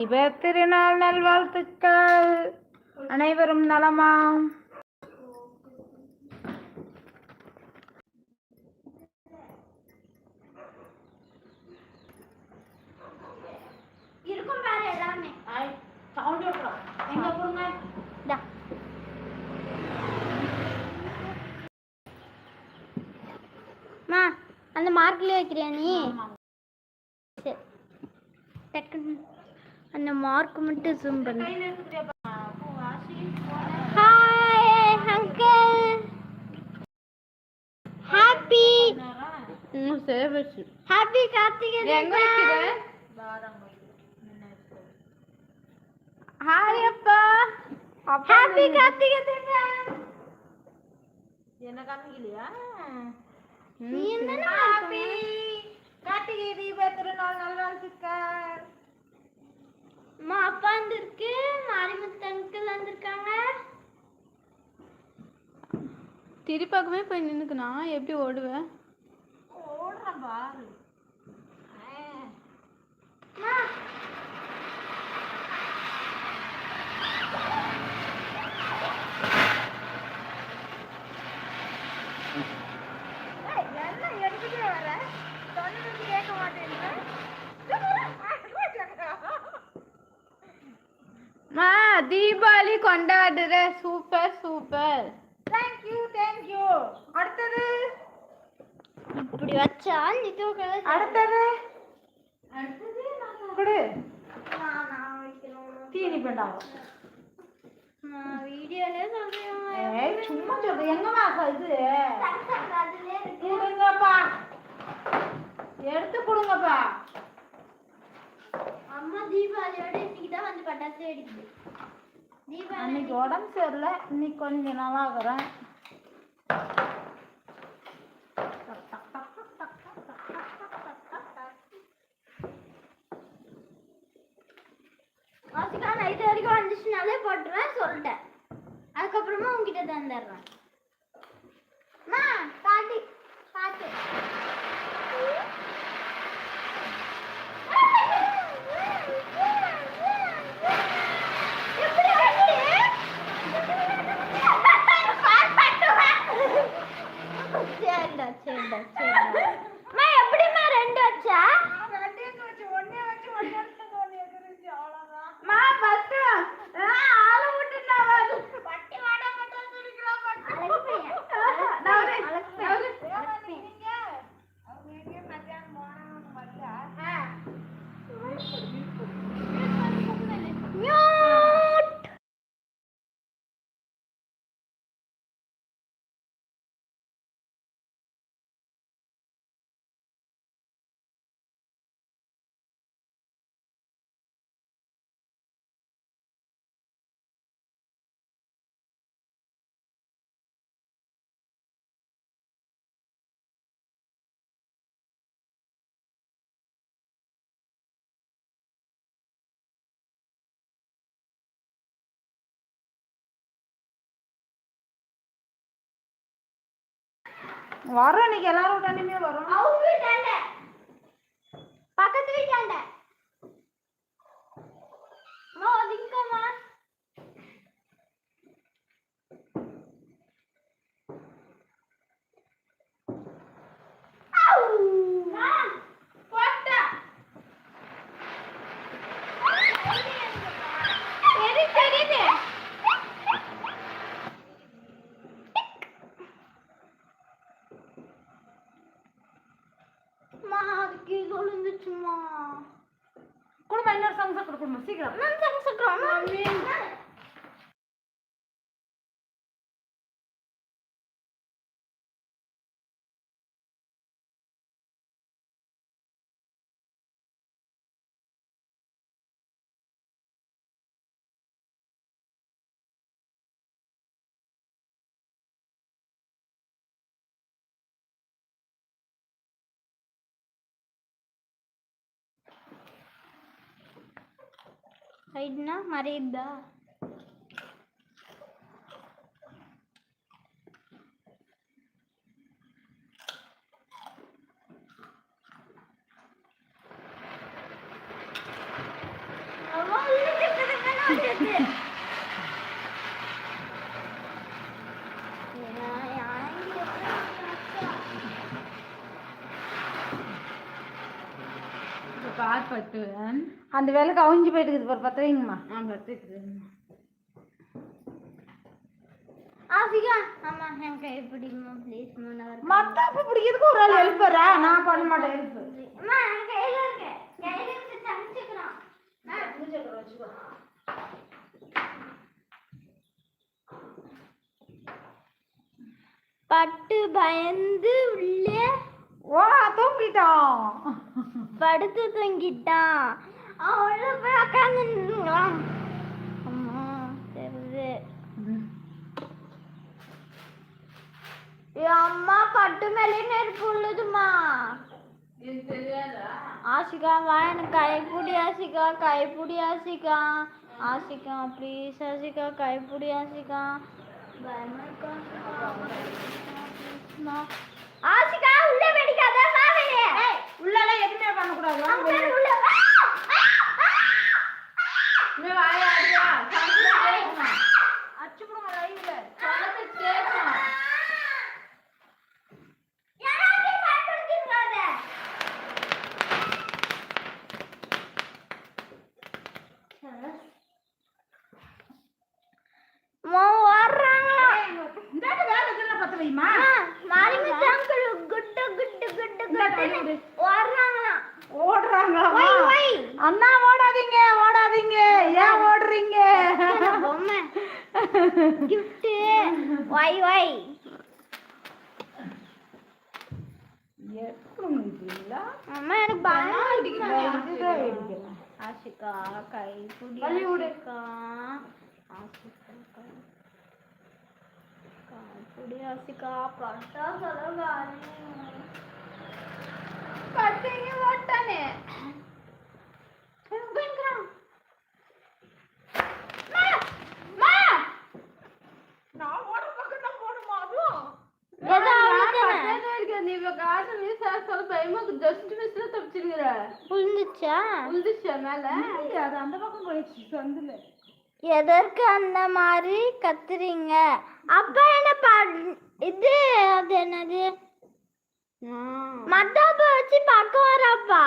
தீப திருநாள் நல்வாழ்த்துக்கள். அனைவரும் நலமாம். இருக்கும் பாரு எல்லாமே. சவுண்ட் எங்க போடுங்க. அம்மா அந்த மார்க்லயே வைக்கிறியா நீ? சரி. டக்குன்னு. அந்த மார்க் மட்டும் ஜூம் பண்ணு. Hi uncle happy happy Karthigai. Hi அப்பா. ஹாப்பி கார்த்திகை தீபம். என்ன காமிக்கலையா? நீ என்ன ஹாப்பி கார்த்திகை தீப திருநாள் நல்வாழ்த்துக்கள். அம்மா அப்பா வந்திருக்கு மாரிமுத்து அங்கிள் வந்திருக்காங்க. திருப்பாக்கமே போய் நின்னுக்குனா எப்படி ஓடுவேன் ஓடுறேன் பாரு அம்மா ஏய், என்ன எடுத்துட்டே வர சொன்னது கேட்க மாட்டேன்னு மா தீபாவளி கொண்டாடுற சூப்பர் சூப்பர் தேங்க்யூ தேங்க்யூ அடுத்தது? இப்படி வச்சா நித்து கலர் அடுத்தது? கொடு. நான் வைக்கணும். தீனி வீடியோல சொல்றேன் சும்மா சொல்றேன் எங்கம்மா இது? கொடுங்கப்பா. எடுத்து கொடுங்கப்பா. அம்மா தீபாவளியோட இன்னைக்கு தான் வந்து பட்டாசு வெடிக்குது. அன்னைக்கு உடம்பு சரியில்லை. இன்னைக்கு கொஞ்சம் நல்லா வரோம் இன்னைக்கு எல்லாரும் விட்டாண்டுமே வரோம் அவங்க வீட்டாண்ட பக்கத்து வீட்டாண்ட அம்மா ஒதுங்கம்மா தெரியுது Vamos a comer, sí, grabamos. ખઈડ ના મારી દા அந்த வேலை கவிஞ்சு போயிட்டு இருக்குது பாரு பத்த வைங்கம்மா ஆ பத்துக்குது ஆசிகா அம்மா என் கை பிடிமா ப்ளீஸ் நான் மத்தாப்பு பிடிக்கிறதுக்கு ஒரு ஆள் ஹெல்ப்பரா நான் பண்ண மாட்டேன் ஹெல்ப் அம்மா என் கையில இருக்கு. கையில இருக்கு சமைச்சுக்கிறோம் பட்டு பயந்து உள்ளே ஓ தூங்கிட்டோம். படுத்து தூங்கிட்டான். அவன் போய் அம்மா தெரியுது அம்மா பட்டு மேலே நெருப்பு உள்ளதுமா ஆசிகா வா எனக்கு கைப்பிடி ஆசிகா கைப்பிடி ஆசிகா ஆசிகா ப்ளீஸ் ஆசிகா கைப்பிடி ஆசிகா பயமா இருக்கா ஆசிகா? உள்ள வெடிக்காத வா வெளியே உள்ளலாம் எதுவுமே பண்ணக்கூடாது உள்ள 没玩呀，这样，他们是在干？ஆக சொல்ல பயமா ஜஸ்ட் மிஸ்ல தப்பிச்சிருக்கிற. விழுந்துச்சா உழுதுச்சா மேல? அது அந்த பக்கம் போயிடுச்சு சந்தில எதற்கு அந்த மாதிரி கத்துறீங்க? அப்பா என்ன பண்- இது அது என்னது? மத்தாப்ப வச்சு பார்க்க வராப்பா?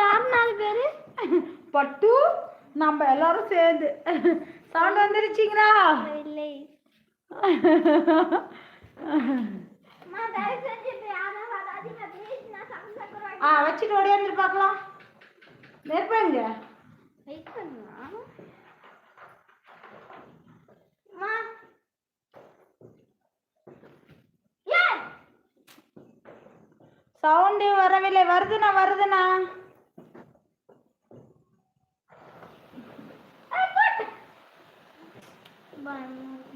யார் நாலு பேரு? பட்டு நம்ம எல்லாரும் சேர்ந்து. சவுண்ட் வந்துருச்சிங்களா? இல்லை. ஆ வச்சுட்டு ஓடியாந்துட்டு பார்க்கலாம். நெருப்பாங்க வெயிட் பண்ணுமா அம்மா. சவுண்டு வரவில்லை. வருதுண்ணா வருதுண்ணா. Bye.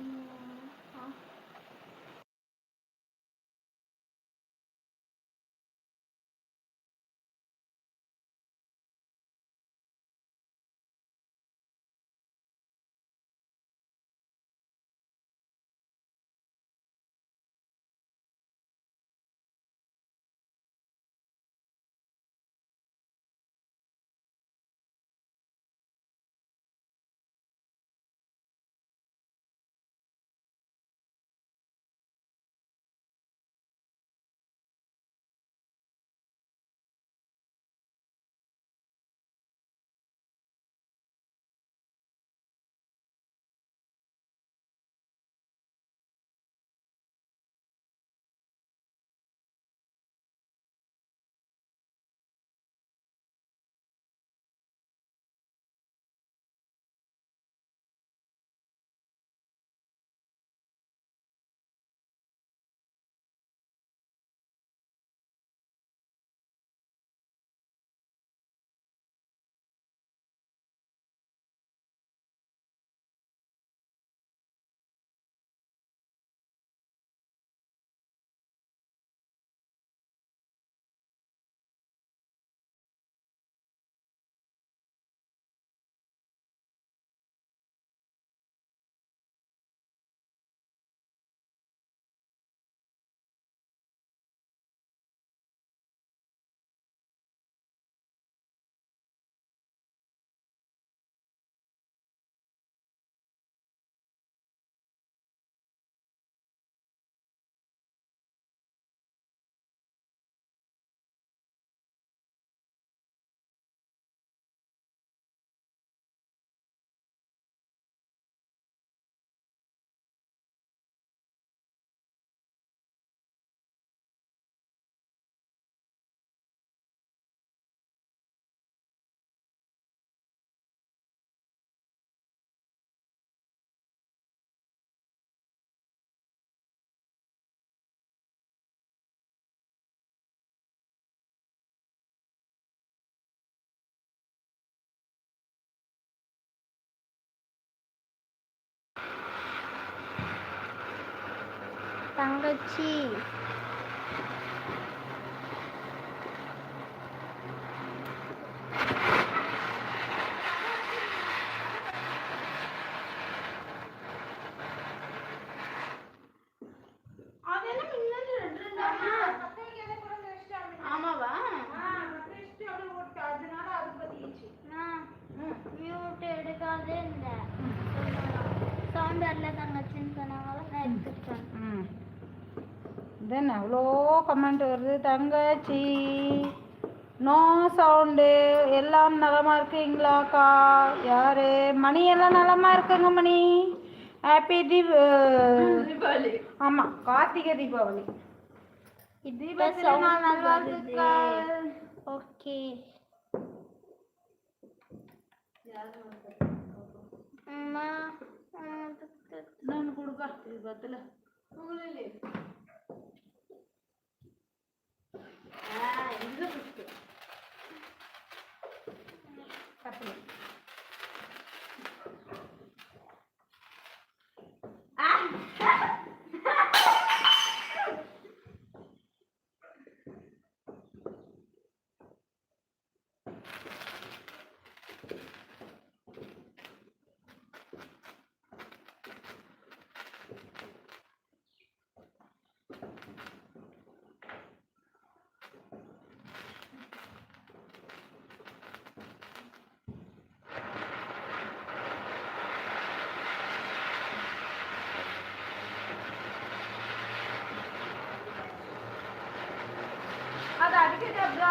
பத்திச்சு மியூட் எடுக்காதே இல்லை சவுண்ட் வரல தங்கச்சின்னு சொன்னாங்களா நான் எடுத்துக்கிட்டேன். ம். தென் அவ்வளோ கமெண்ட் வருது தங்கச்சி நோ சவுண்டு எல்லாம் நலமா இருக்கீங்களாக்கா? யாரு? மணி எல்லாம் நலமா இருக்குங்க மணி. ஹாப்பி தீப் ஆமாம் கார்த்திகை தீபாவளி. ஓகே. இன்னொன்று கொடுப்பா பத்தில் இது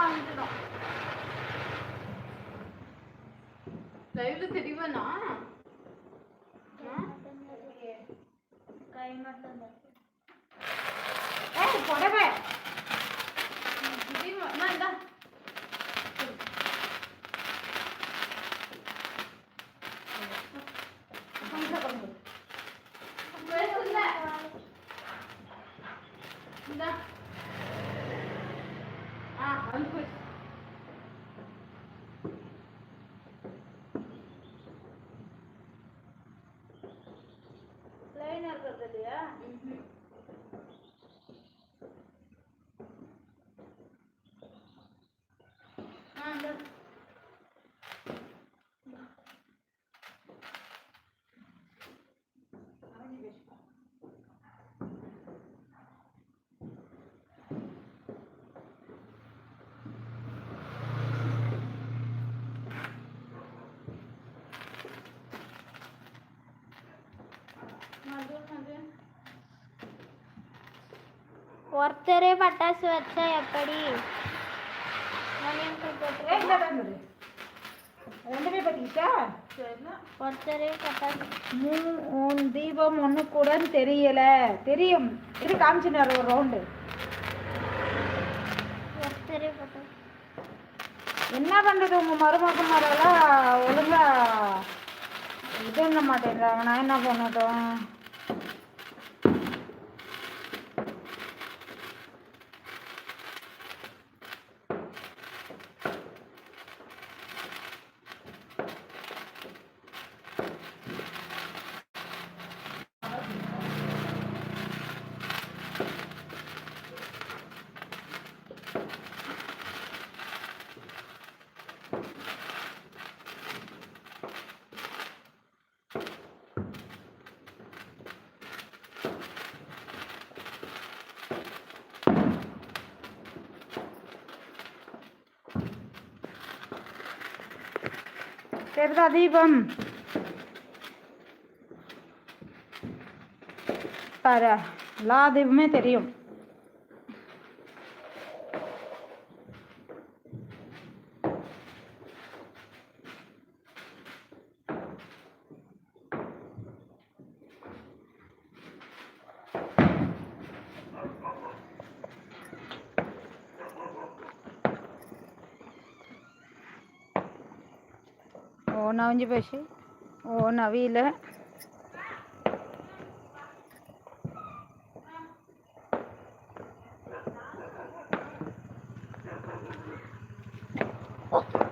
வந்துடும் லைவ்ல தெரியவனா கை மட்டும் ஏய் புடவை. அம்மா இந்தா. இந்தா. ஒருத்தரே பட்டாசு வச்சா எப்படி? ரெண்டுமே பத்திக்கிட்டா ஒருத்தரே பட்டாசு. மூணு தீபம் ஒன்று கூடன்னு தெரியல. தெரியும். இது காமிச்சுனார் ஒரு ரவுண்டு ஒருத்தரே பட்டாசு. என்ன பண்ணுறது உங்கள் மருமகமாரெல்லாம் ஒழுங்கா இது பண்ண மாட்டேங்கிறாங்க நான் என்ன பண்ணட்டும்? தெரியுதா தீபம். பாரு எல்லா தீபமே தெரியும். ഒന്ന് അവഞ്ചി പശി ഒന്ന് അവിയില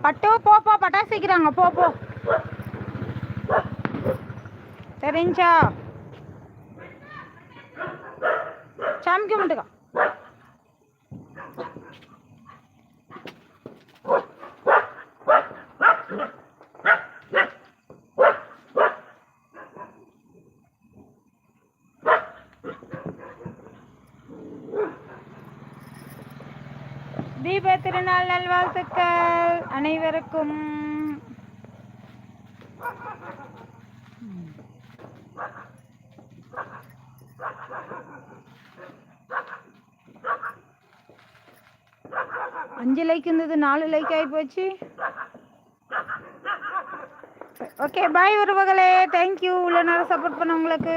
பட்டு போப்போ பட்டாசிக்கிறாங்க போ போப்போ தெரிஞ்சா தீப திருநாள் நல்வாழ்த்துக்கள் அனைவருக்கும். அஞ்சு லைக் இருந்தது நாலு லைக் ஆகி போச்சு. ஓகே பாய் உறவுகளே. தேங்க்யூ இவ்வளோ நேரம் சப்போர்ட் பண்ண உங்களுக்கு